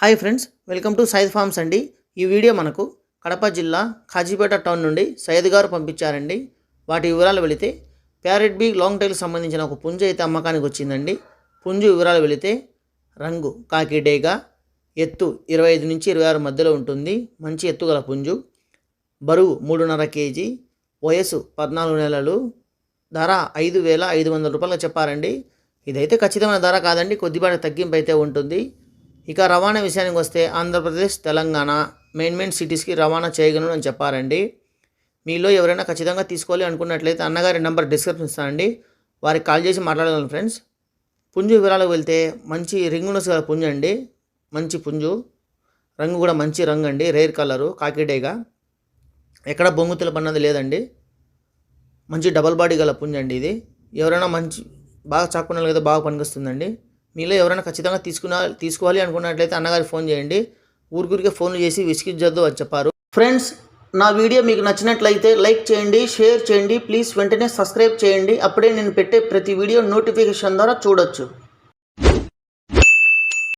Hi friends welcome to Syed farms అండి. ఈ video మనకు కడప జిల్లా ఖాజీపేట టౌన్ నుండి సయ్యద్ గారు పంపించారండి. వాటి వివరాలు వెళితే ప్యారెట్ బీ లాంగ్ టైల్కి సంబంధించిన ఒక పుంజు అయితే అమ్మకానికి వచ్చిందండి. పుంజు వివరాలు వెళితే రంగు కాకి డేగా ఎత్తు ఇరవై ఐదు నుంచి ఇరవై ఆరు మధ్యలో ఉంటుంది. మంచి ఎత్తుగల పుంజు. బరువు మూడున్నర కేజీ. వయసు పద్నాలుగు నెలలు. ధర ఐదు వేల ఐదు వందల రూపాయలు చెప్పారండి. ఇదైతే ఖచ్చితమైన ధర కాదండి. కొద్దిపాటి తగ్గింపు అయితే ఉంటుంది. ఇక రవాణా విషయానికి వస్తే ఆంధ్రప్రదేశ్ తెలంగాణ మెయిన్ మెయిన్ సిటీస్కి రవాణా చేయగలను అని చెప్పారండి. మీలో ఎవరైనా ఖచ్చితంగా తీసుకోవాలి అనుకున్నట్లయితే అన్నగారి నెంబర్ డిస్క్రిప్షన్ ఇస్తానండి. వారికి కాల్ చేసి మాట్లాడగలను ఫ్రెండ్స్. పుంజు వివరాలకు వెళ్తే మంచి రింగునస్ గల పుంజు అండి. మంచి పుంజు. రంగు కూడా మంచి రంగు అండి. రేర్ కలరు కాకిడేగా ఎక్కడ బొంగుతుల పన్నది లేదండి. మంచి డబల్ బాడీ గల పుంజు అండి ఇది. ఎవరైనా మంచి బాగా చాకున్న కదా బాగా పనికొస్తుందండి. మీలో ఎవరైనా ఖచ్చితంగా తీసుకున్న తీసుకోవాలి అనుకున్నట్లయితే అన్నగారికి ఫోన్ చేయండి. ఊరికూరికే ఫోన్లు చేసి విసిగించొద్దు అని చెప్పారు. ఫ్రెండ్స్ నా వీడియో మీకు నచ్చినట్లయితే లైక్ చేయండి షేర్ చేయండి. ప్లీజ్ వెంటనే సబ్స్క్రైబ్ చేయండి. అప్పుడే నేను పెట్టే ప్రతి వీడియో నోటిఫికేషన్ ద్వారా చూడొచ్చు.